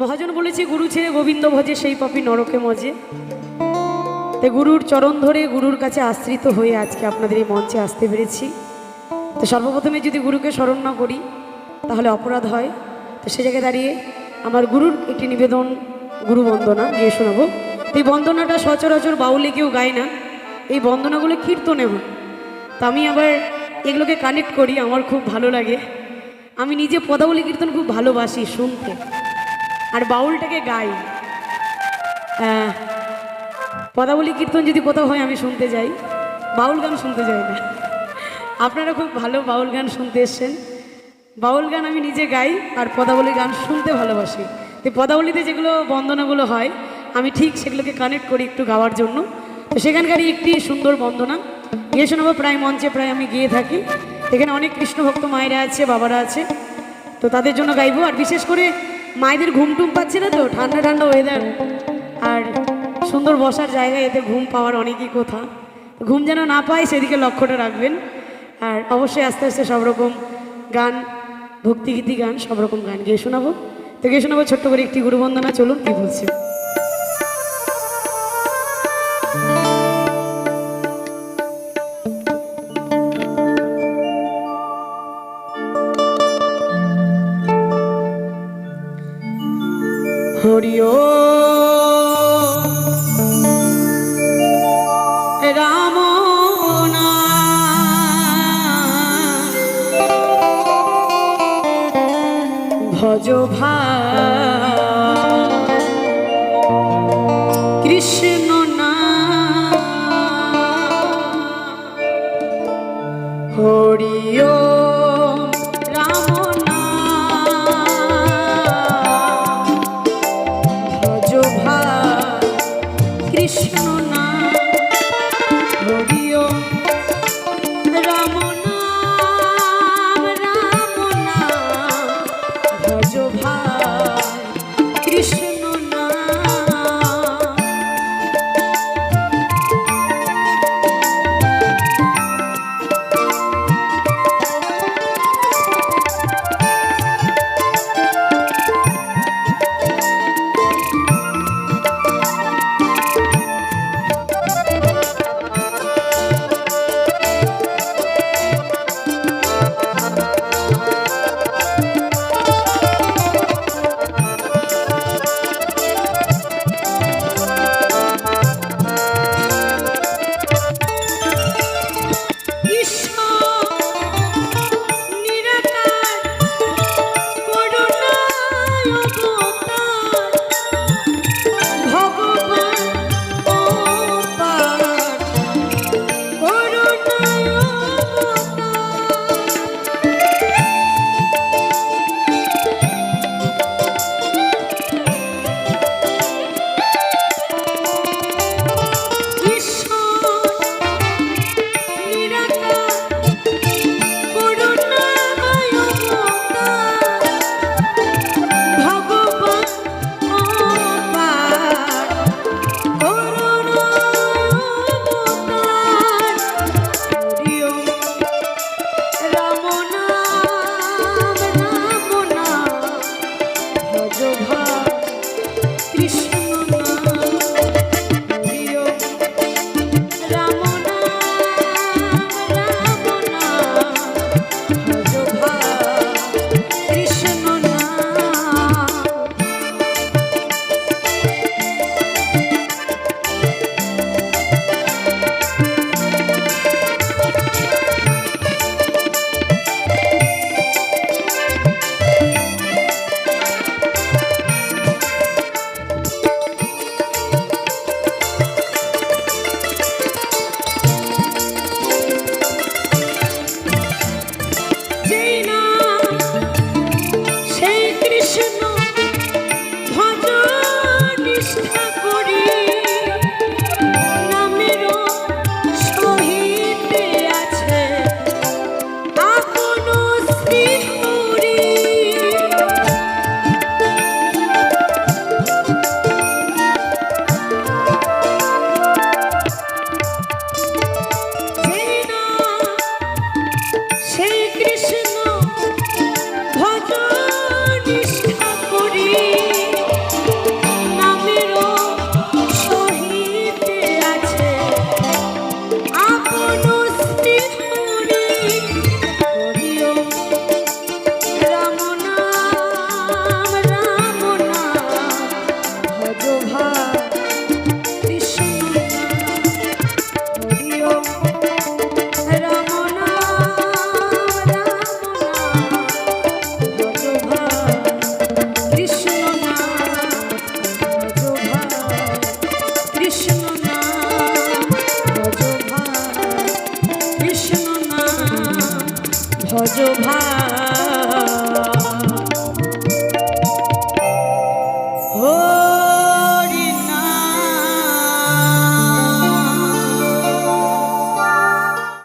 মহাজন বলেছে, গুরু ছেড়ে গোবিন্দ ভজে, সেই পাপি নরকে মজে। তো গুরুর চরণ ধরে গুরুর কাছে আশ্রিত হয়ে আজকে আপনাদের এই মঞ্চে আসতে পেরেছি। তো সর্বপ্রথমে যদি গুরুকে স্মরণ না করি, তাহলে অপরাধ হয়। তো সে জায়গায় দাঁড়িয়ে আমার গুরুর একটি নিবেদন, গুরু বন্দনা, গিয়ে শোনাবো। এই বন্দনাটা সচরাচর বাউলে কেউ গায় না। এই বন্দনাগুলো কীর্তনে হয়। তো আমি আবার এগুলোকে কানেক্ট করি, আমার খুব ভালো লাগে। আমি নিজে পদাবলী কীর্তন খুব ভালোবাসি শুনতে। আর বাউলটাকে গাই। পদাবলী কীর্তন যদি কোথাও হয়, আমি শুনতে যাই। বাউল গান শুনতে যাই না। আপনারা খুব ভালো বাউল গান শুনতে এসছেন। বাউল গান আমি নিজে গাই আর পদাবলী গান শুনতে ভালোবাসি। তো পদাবলীতে যেগুলো বন্দনাগুলো হয়, আমি ঠিক সেগুলোকে কানেক্ট করি একটু গাওয়ার জন্য। তো সেখানকারই একটি সুন্দর বন্দনা। গিয়ে শোনাবো, প্রায় মঞ্চে প্রায় আমি গিয়ে থাকি। এখানে অনেক কৃষ্ণ ভক্ত মায়েরা আছে, বাবারা আছে। তো তাদের জন্য গাইবো। আর বিশেষ করে মায়েদের ঘুম টুম পাচ্ছে না তো, ঠান্ডা ঠান্ডা ওয়েদার আর সুন্দর বসার জায়গায় এতে ঘুম পাওয়ার অনেকই কথা। ঘুম যেন না পায়, সেদিকে লক্ষ্যটা রাখবেন। আর অবশ্যই আস্তে আস্তে সব রকম গান, ভক্তিগীতি গান, সব রকম গান গিয়ে শোনাবো। তো গিয়ে শোনাবো ছোট্ট করে একটি গুরুবন্দনা, চলুন কী বলছে? হরিও রাম ভজ ভা। কৃষ্ণ রাম